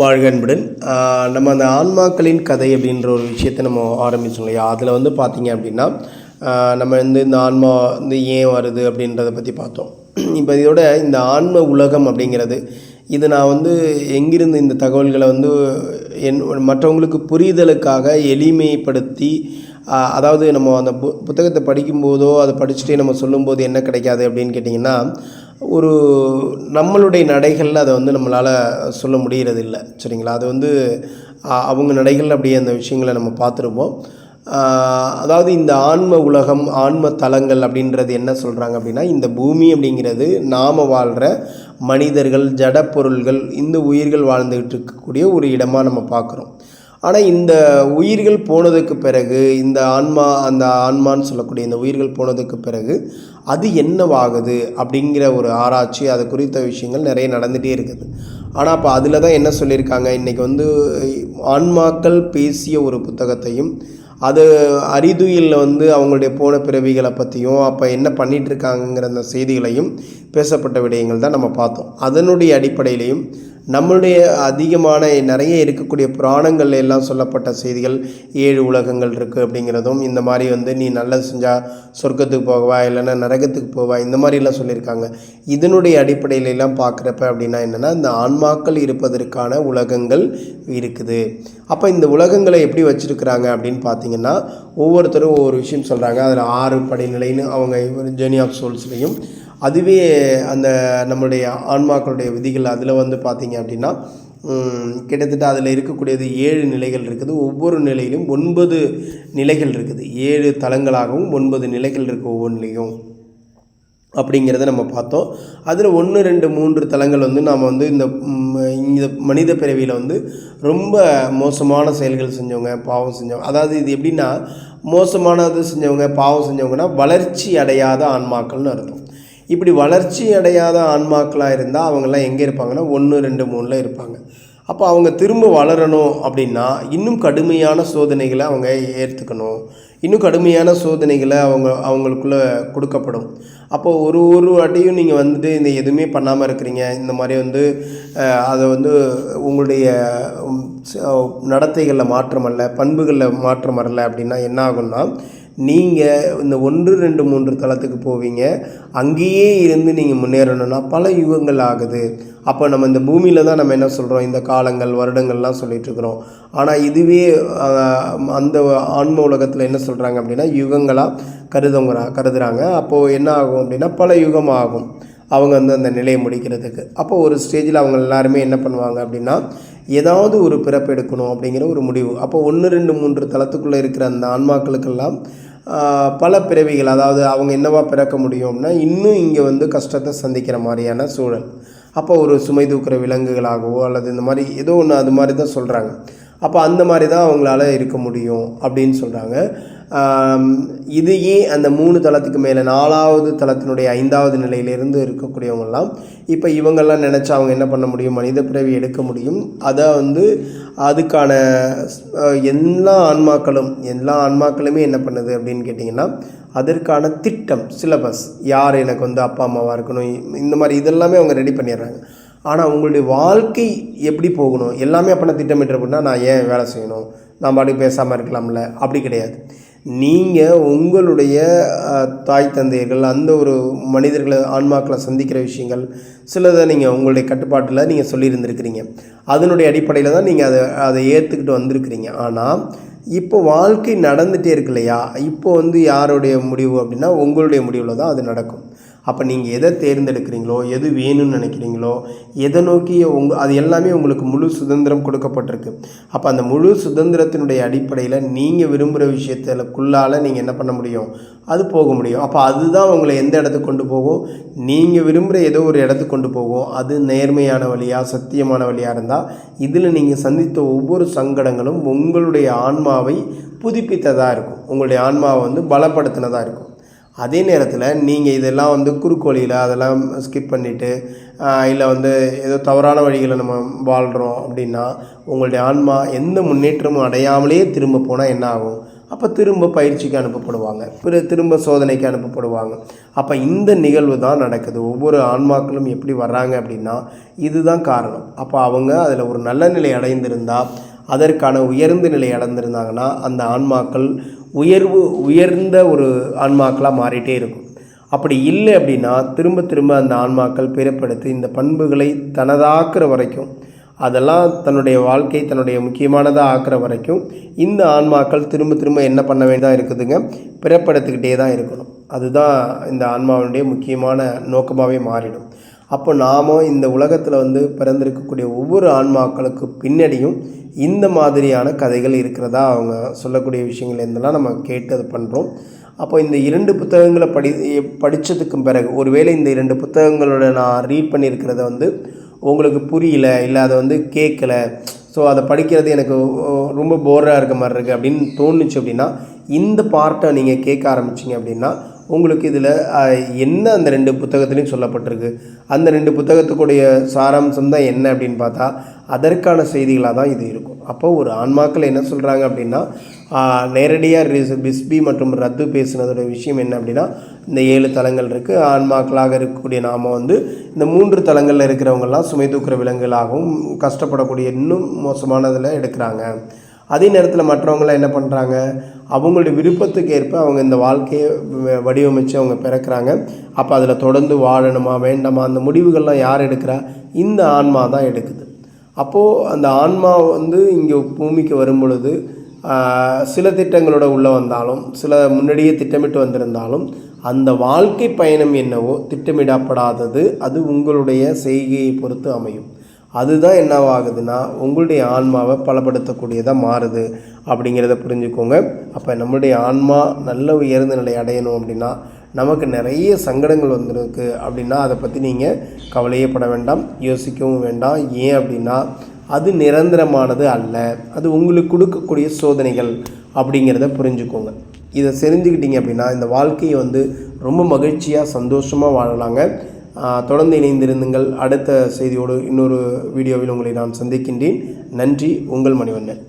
வாழ்கன்புடன் நம்ம அந்த ஆன்மாக்களின் கதை அப்படின்ற ஒரு விஷயத்தை நம்ம ஆரம்பிச்சோம் இல்லையா? அதில் வந்து பார்த்தீங்க அப்படின்னா நம்ம வந்து இந்த ஆன்மா வந்து ஏன் வருது அப்படின்றத பற்றி பார்த்தோம். இப்போ இதோட இந்த ஆன்ம உலகம் அப்படிங்கிறது இது நான் வந்து எங்கிருந்து இந்த தகவல்களை வந்து என் மற்றவங்களுக்கு புரிதலுக்காக எளிமைப்படுத்தி அதாவது நம்ம அந்த பு புத்தகத்தை படிக்கும்போதோ அதை படிச்சுட்டே நம்ம சொல்லும்போது என்ன கிடைக்காது அப்படின்னு கேட்டிங்கன்னா ஒரு நம்மளுடைய நடைகளில் அதை வந்து நம்மளால் சொல்ல முடிகிறது இல்லை சரிங்களா? அது வந்து அவங்க நடைகளில் அப்படியே அந்த விஷயங்களை நம்ம பார்த்துருப்போம். அதாவது இந்த ஆன்ம உலகம் ஆன்ம தலங்கள் அப்படின்றது என்ன சொல்கிறாங்க அப்படின்னா இந்த பூமி அப்படிங்கிறது நாம் வாழ்கிற மனிதர்கள் ஜட பொருள்கள் இந்த உயிர்கள் வாழ்ந்துக்கிட்டு இருக்கக்கூடிய ஒரு இடமாக நம்ம பார்க்குறோம். ஆனால் இந்த உயிர்கள் போனதுக்கு பிறகு இந்த ஆன்மா அந்த ஆன்மான்னு சொல்லக்கூடிய இந்த உயிர்கள் போனதுக்கு பிறகு அது என்னவாகுது அப்படிங்கிற ஒரு ஆராய்ச்சி அது குறித்த விஷயங்கள் நிறைய நடந்துகிட்டே இருக்குது. ஆனால் அப்போ அதில் தான் என்ன சொல்லியிருக்காங்க? இன்றைக்கி வந்து ஆன்மாக்கள் பேசிய ஒரு புத்தகத்தையும் அது அரிதுயிலில் வந்து அவங்களுடைய போன பிறவிகளை பற்றியும் அப்போ என்ன பண்ணிகிட்ருக்காங்கங்கிற அந்த செய்திகளையும் பேசப்பட்ட விடயங்கள் தான் நம்ம பார்த்தோம். அதனுடைய அடிப்படையிலையும் நம்மளுடைய அதிகமான நிறைய இருக்கக்கூடிய புராணங்கள்ல எல்லாம் சொல்லப்பட்ட செய்திகள் ஏழு உலகங்கள் இருக்குது அப்படிங்கிறதும் இந்த மாதிரி வந்து நீ நல்லது செஞ்சால் சொர்க்கத்துக்கு போகவா இல்லைன்னா நரகத்துக்கு போவா இந்த மாதிரிலாம் சொல்லியிருக்காங்க. இதனுடைய அடிப்படையிலெல்லாம் பார்க்குறப்ப அப்படின்னா என்னென்னா இந்த ஆன்மாக்கள் இருப்பதற்கான உலகங்கள் இருக்குது. அப்போ இந்த உலகங்களை எப்படி வச்சுருக்கிறாங்க அப்படின்னு பார்த்தீங்கன்னா ஒவ்வொருத்தரும் ஒவ்வொரு விஷயம் சொல்கிறாங்க அதில் ஆறு படிநிலைன்னு அவங்க ஜேர்னி ஆஃப் சோல்ஸ்லேயும் அதுவே அந்த நம்மளுடைய ஆன்மாக்களுடைய விதிகள் அதில் வந்து பார்த்தீங்க அப்படின்னா கிட்டத்தட்ட அதில் இருக்கக்கூடியது ஏழு நிலைகள் இருக்குது. ஒவ்வொரு நிலையிலும் ஒன்பது நிலைகள் இருக்குது. ஏழு தலங்களாகவும் ஒன்பது நிலைகள் இருக்குது ஒவ்வொன்றிலையும். அப்படிங்கிறத நம்ம பார்த்தோம். அதில் ஒன்று ரெண்டு மூன்று தலங்கள் வந்து நாம் வந்து இந்த இந்த மனித பிறவியில் வந்து ரொம்ப மோசமான செயல்கள் செஞ்சவங்க பாவம் செஞ்சவங்க அதாவது இது எப்படின்னா மோசமானது செஞ்சவங்க பாவம் செஞ்சவங்கன்னா வளர்ச்சி அடையாத ஆன்மாக்கள்னு அர்த்தம். இப்படி வளர்ச்சி அடையாத ஆன்மாக்களாக இருந்தால் அவங்கெல்லாம் எங்கே இருப்பாங்கன்னா ஒன்று ரெண்டு மூணில் இருப்பாங்க. அப்போ அவங்க திரும்ப வளரணும் அப்படின்னா இன்னும் கடுமையான சோதனைகளை அவங்க ஏற்றுக்கணும். இன்னும் கடுமையான சோதனைகளை அவங்க அவங்களுக்குள்ளே கொடுக்கப்படும். அப்போ ஒரு ஒரு வாட்டியும் நீங்கள் வந்துட்டு இந்த எதுவுமே பண்ணாமல் இருக்கிறீங்க. இந்த மாதிரி வந்து அதை வந்து உங்களுடைய நடத்தைகளில் மாற்றம் அல்ல பண்புகளில் மாற்றம் வரல அப்படின்னா என்ன ஆகும்னா நீங்கள் இந்த ஒன்று ரெண்டு மூன்று தளத்துக்கு போவீங்க. அங்கேயே இருந்து நீங்கள் முன்னேறணும்னா பல யுகங்கள் ஆகுது. அப்போ நம்ம இந்த பூமியில் தான் நம்ம என்ன சொல்கிறோம் இந்த காலங்கள் வருடங்கள்லாம் சொல்லிகிட்ருக்குறோம் ஆனால் இதுவே அந்த ஆன்ம உலகத்தில் என்ன சொல்கிறாங்க அப்படின்னா யுகங்களாக கருதுங்கிறா கருதுகிறாங்க அப்போது என்ன ஆகும் அப்படின்னா பல யுகம் ஆகும். அவங்க வந்து அந்த நிலையை முடிக்கிறதுக்கு. அப்போ ஒரு ஸ்டேஜில் அவங்க எல்லாருமே என்ன பண்ணுவாங்க அப்படின்னா ஏதாவது ஒரு பிறப்பு எடுக்கணும் அப்படிங்கிற ஒரு முடிவு. அப்போ ஒன்று ரெண்டு மூன்று தளத்துக்குள்ளே இருக்கிற அந்த ஆன்மாக்களுக்கெல்லாம் பல பிறவிகள் அதாவது அவங்க என்னவா பிறக்க முடியும்னா இன்னும் இங்கே வந்து கஷ்டத்தை சந்திக்கிற மாதிரியான சூழல். அப்போ ஒரு சுமை தூக்குற விலங்குகளாகவோ அல்லது இந்த மாதிரி ஏதோ ஒன்று அது மாதிரி தான் சொல்கிறாங்க அப்போ அந்த மாதிரி தான் அவங்களால இருக்க முடியும் அப்படின்னு சொல்கிறாங்க இதையே அந்த மூணு தளத்துக்கு மேலே நாலாவது தளத்தினுடைய ஐந்தாவது நிலையிலிருந்து இருக்கக்கூடியவங்கெல்லாம் இப்போ இவங்கெல்லாம் நினச்சா அவங்க என்ன பண்ண முடியும்? மனித பிறவி எடுக்க முடியும். அதை வந்து அதுக்கான எல்லா ஆன்மாக்களும் எல்லா ஆன்மாக்களுமே என்ன பண்ணுது அப்படின்னு கேட்டிங்கன்னா அதற்கான திட்டம் சிலபஸ் யார் எனக்கு வந்து அப்பா அம்மாவாக இருக்கணும்? இந்த மாதிரி இதெல்லாமே அவங்க ரெடி பண்ணிடுறாங்க. ஆனால் உங்களுடைய வாழ்க்கை எப்படி போகணும்? எல்லாமே அப்போ நான் திட்டமிட்டு அப்படின்னா நான் ஏன் வேலை செய்யணும்? நான் பாட்டுக்கு பேசாமல் இருக்கலாம்ல? அப்படி கிடையாது. நீங்கள் உங்களுடைய தாய் தந்தையர்கள் அந்த ஒரு மனிதர்களை ஆன்மாக்களை சந்திக்கிற விஷயங்கள் சிலதை நீங்கள் உங்களுடைய கட்டுப்பாட்டில் நீங்கள் சொல்லியிருந்திருக்கிறீங்க. அதனுடைய அடிப்படையில் தான் நீங்கள் அதை அதை ஏற்றுக்கிட்டு வந்திருக்கிறீங்க. ஆனால் இப்போ வாழ்க்கை நடந்துகிட்டே இருக்கு இல்லையா? இப்போ வந்து யாருடைய முடிவு அப்படின்னா உங்களுடைய முடிவில் தான் அது நடக்கும். அப்போ நீங்கள் எதை தேர்ந்தெடுக்கிறீங்களோ எது வேணும்னு நினைக்கிறீங்களோ எதை நோக்கி உங்க அது எல்லாமே உங்களுக்கு முழு சுதந்திரம் கொடுக்கப்பட்டிருக்கு. அப்போ அந்த முழு சுதந்திரத்தினுடைய அடிப்படையில் நீங்கள் விரும்புகிற விஷயத்துக்குள்ளால் நீங்கள் என்ன பண்ண முடியும்? அது போக முடியும். அப்போ அதுதான் உங்களை எந்த இடத்துக்கு கொண்டு போகும்? நீங்கள் விரும்புகிற ஏதோ ஒரு இடத்துக்கு கொண்டு போகும். அது நேர்மையான வழியாக சத்தியமான வழியாக இருந்தால் இதில் நீங்கள் சந்தித்த ஒவ்வொரு சங்கடங்களும் உங்களுடைய ஆன்மாவை புதுப்பித்ததாக இருக்கும். உங்களுடைய ஆன்மாவை வந்து பலப்படுத்தினதாக இருக்கும். அதே நேரத்தில் நீங்கள் இதெல்லாம் வந்து குறுக்கோழியில் அதெல்லாம் ஸ்கிப் பண்ணிவிட்டு இல்லை வந்து ஏதோ தவறான வழிகளை நம்ம வாழ்கிறோம் அப்படின்னா உங்களுடைய ஆன்மா எந்த முன்னேற்றமும் அடையாமலே திரும்ப போனால் என்ன ஆகும்? அப்போ திரும்ப பயிற்சிக்கு அனுப்பப்படுவாங்க. பிற திரும்ப சோதனைக்கு அனுப்பப்படுவாங்க. அப்போ இந்த நிகழ்வு தான் நடக்குது. ஒவ்வொரு ஆன்மாக்களும் எப்படி வர்றாங்க அப்படின்னா இதுதான் காரணம். அப்போ அவங்க அதில் ஒரு நல்ல நிலை அடைந்திருந்தால் அதற்கான உயர்ந்த நிலை அடைந்திருந்தாங்கன்னா அந்த ஆன்மாக்கள் உயர்வு உயர்ந்த ஒரு ஆன்மாக்களாக மாறிட்டே இருக்கும். அப்படி இல்லை அப்படின்னா திரும்ப திரும்ப அந்த ஆன்மாக்கள் பிறப்படுத்தி இந்த பண்புகளை தனதாக்குற வரைக்கும் அதெல்லாம் தன்னுடைய வாழ்க்கை தன்னுடைய முக்கியமானதாக ஆக்குற வரைக்கும் இந்த ஆன்மாக்கள் திரும்ப திரும்ப என்ன பண்ண வேண்டியதாக இருக்குதுங்க? பிறப்படுத்திக்கிட்டே தான் இருக்கணும். அதுதான் இந்த ஆன்மாவினுடைய முக்கியமான நோக்கமாகவே மாறிடும். அப்போ நாம் இந்த உலகத்தில் வந்து பிறந்திருக்கக்கூடிய ஒவ்வொரு ஆன்மாக்களுக்கு பின்னாடியும் இந்த மாதிரியான கதைகள் இருக்கிறதா அவங்க சொல்லக்கூடிய விஷயங்கள் இருந்தெல்லாம் நம்ம கேட்டு அது பண்ணுறோம் அப்போ இந்த இரண்டு புத்தகங்களை படி படித்ததுக்கு பிறகு ஒருவேளை இந்த இரண்டு புத்தகங்களோட நான் ரீட் பண்ணியிருக்கிறத வந்து உங்களுக்கு புரியல இல்லை அதை வந்து கேட்கல ஸோ அதை படிக்கிறது எனக்கு ரொம்ப போராக இருக்க மாதிரி இருக்குது அப்படின்னு தோணுச்சு அப்படின்னா இந்த பார்ட்டை நீங்கள் கேட்க ஆரம்பிச்சிங்க அப்படின்னா உங்களுக்கு இதில் என்ன அந்த ரெண்டு புத்தகத்துலேயும் சொல்லப்பட்டிருக்கு? அந்த ரெண்டு புத்தகத்துக்குடைய சாராம்சம் தான் என்ன அப்படின்னு பார்த்தா அதற்கான செய்திகளாக தான் இது இருக்கும். அப்போ ஒரு ஆன்மாக்கள் என்ன சொல்கிறாங்க அப்படின்னா நேரடியாக ரிஸ் பிஸ்பி மற்றும் ரத்து பேசுனதோட விஷயம் என்ன அப்படின்னா இந்த ஏழு தலங்கள் இருக்குது ஆன்மாக்களாக இருக்கக்கூடிய நாம் வந்து இந்த மூன்று தலங்களில் இருக்கிறவங்கெல்லாம் சுமை தூக்குற விலங்குகளாகவும் கஷ்டப்படக்கூடிய இன்னும் மோசமானதில் எடுக்கிறாங்க. அதே நேரத்தில் மற்றவங்களாம் என்ன பண்ணுறாங்க அவங்களுடைய விருப்பத்துக்கு ஏற்ப அவங்க இந்த வாழ்க்கையை வடிவமைச்சு அவங்க பிறக்கிறாங்க. அப்போ அதில் தொடர்ந்து வாழணுமா வேண்டாமா அந்த முடிவுகள்லாம் யார் எடுக்கிறா? இந்த ஆன்மா தான் எடுக்குது. அப்போது அந்த ஆன்மா வந்து இங்கே பூமிக்கு வரும் பொழுது சில திட்டங்களோட உள்ளே வந்தாலும் சில முன்னாடியே திட்டமிட்டு வந்திருந்தாலும் அந்த வாழ்க்கை பயணம் என்னவோ திட்டமிடப்படாதது அது உங்களுடைய செய்கையை பொறுத்து அமையும். அதுதான் என்னவாகுதுன்னா உங்களுடைய ஆன்மாவை பலப்படுத்தக்கூடியதாக மாறுது அப்படிங்கிறத புரிஞ்சுக்கோங்க. அப்போ நம்மளுடைய ஆன்மா நல்ல உயர்ந்த நிலை அடையணும் அப்படின்னா நமக்கு நிறைய சங்கடங்கள் வந்திருக்கு அப்படின்னா அதை பற்றி நீங்கள் கவலையே பட வேண்டாம் யோசிக்கவும் வேண்டாம். ஏன் அப்படின்னா அது நிரந்தரமானது அல்ல. அது உங்களுக்கு கொடுக்கக்கூடிய சோதனைகள் அப்படிங்கிறத புரிஞ்சுக்கோங்க. இதை தெரிஞ்சுக்கிட்டிங்க அப்படின்னா இந்த வாழ்க்கையை வந்து ரொம்ப மகிழ்ச்சியாக சந்தோஷமாக வாழலாங்க. தொடர்ந்து இணைந்திருந்துங்கள். அடுத்த செய்தியோடு இன்னொரு வீடியோவில் உங்களை நான் சந்திக்கின்றேன். நன்றி. உங்கள் மணிவண்ணன்.